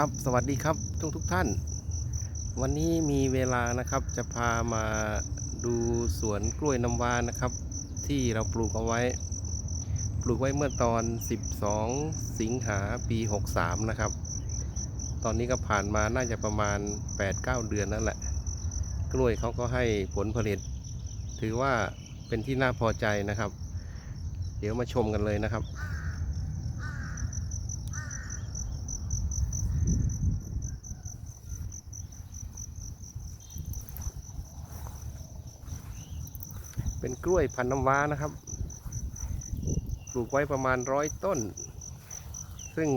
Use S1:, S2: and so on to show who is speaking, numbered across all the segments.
S1: ครับ สวัสดีครับทุกทุกท่าน วันนี้มีเวลานะครับจะพามาดูสวนกล้วยน้ำว้านะครับ ที่เราปลูกเอาไว้ ปลูกไว้เมื่อตอน 12 สิงหาปี 63 นะครับ ตอนนี้ก็ผ่านมาน่าจะประมาณ 8-9 เดือนนั่นแหละ กล้วยเขาก็ให้ผลผลิต ถือว่าเป็นที่น่าพอใจนะครับ เดี๋ยวมาชมกันเลยนะครับ เป็นกล้วยพันธุ์น้ำว้านะครับ ปลูกไว้ประมาณร้อยต้น ซึ่ง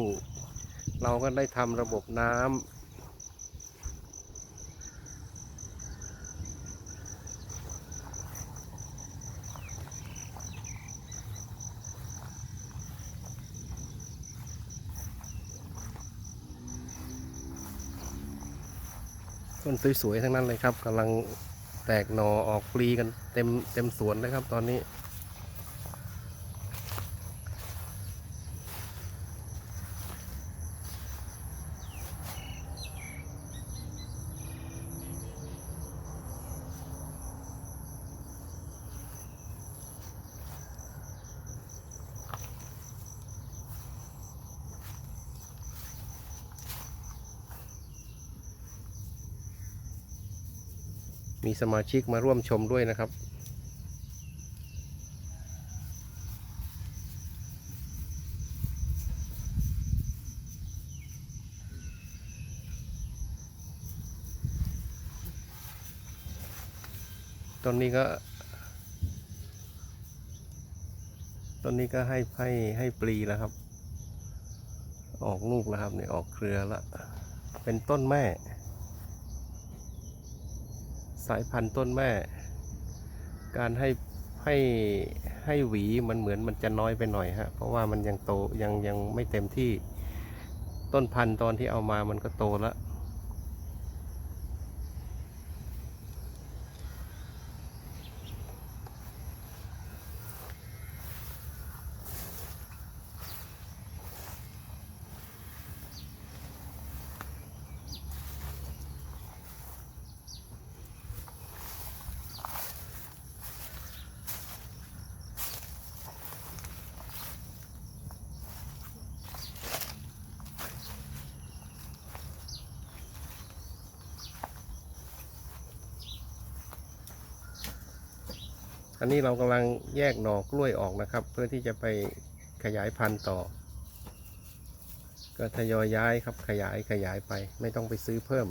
S1: เราก็ได้ทำระบบน้ำต้นสวยๆทั้งนั้นเลยครับกำลัง แตกหน่อออกปลีกันเต็มเต็มสวนเลยครับ ตอนนี้ มีสมาชิกมาร่วมชมด้วยนะครับ ต้นนี้ก็ต้นนี้ก็ให้ให้ให้ปลีแล้วครับ ออกลูกแล้วครับเนี่ยออกเครือล้วเป็นต้นแม่ สายพันธุ์ต้นแม่ การให้ให้ให้หวีมันเหมือนมันจะน้อยไปหน่อยฮะเพราะว่ามันยังโตยังยังไม่เต็มที่ต้นพันธุ์ตอนที่เอามามันก็โตแล้ว อันนี้เรากำลังแยกหน่อกล้วยออกนะครับ เพื่อที่จะไปขยายพันธุ์ต่อ ก็ทยอยย้ายครับขยายขยายไป ไม่ต้องไปซื้อเพิ่ม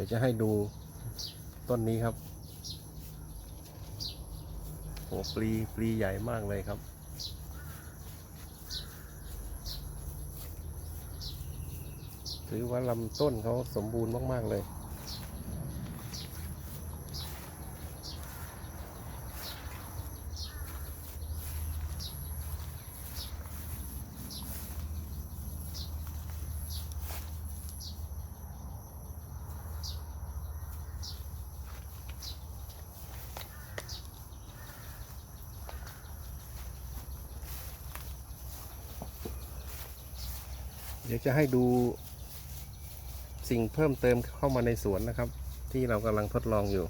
S1: ดี๋ยวจะให้ดูต้นนี้ครับโอ้ปลีปลีใหญ่มากเลยครับถือว่าลำต้นเขาสมบูรณ์มาก ๆ เลย เดี๋ยวจะให้ดูสิ่งเพิ่มเติมเข้ามาในสวนนะครับ ที่เรากำลังทดลองอยู่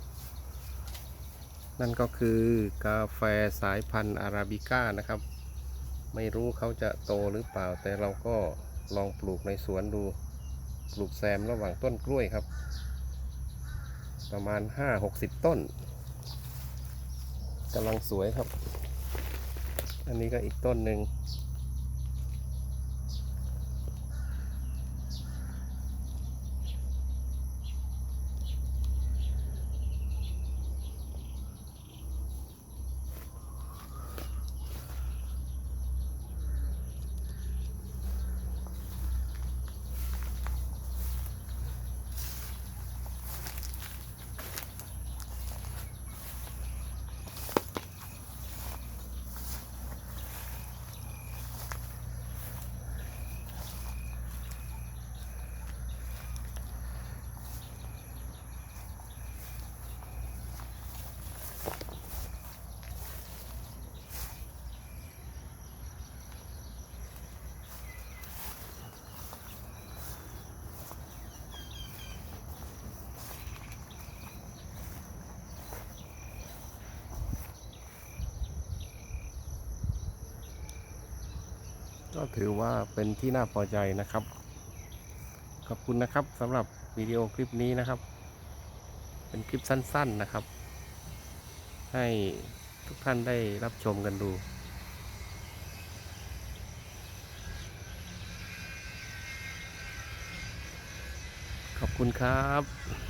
S1: นั่นก็คือกาแฟสายพันธุ์อาราบิก้านะครับ ไม่รู้เขาจะโตหรือเปล่า แต่เราก็ลองปลูกในสวนดู ปลูกแซมระหว่างต้นกล้วยครับ ประมาณ 5-60 ต้นกำลังสวยครับ อันนี้ก็อีกต้นหนึ่ง ก็ถือว่าเป็นที่น่าพอใจนะครับ ขอบคุณนะครับสำหรับวิดีโอคลิปนี้นะครับ เป็นคลิปสั้นๆนะครับ ให้ทุกท่านได้รับชมกันดูขอบคุณครับ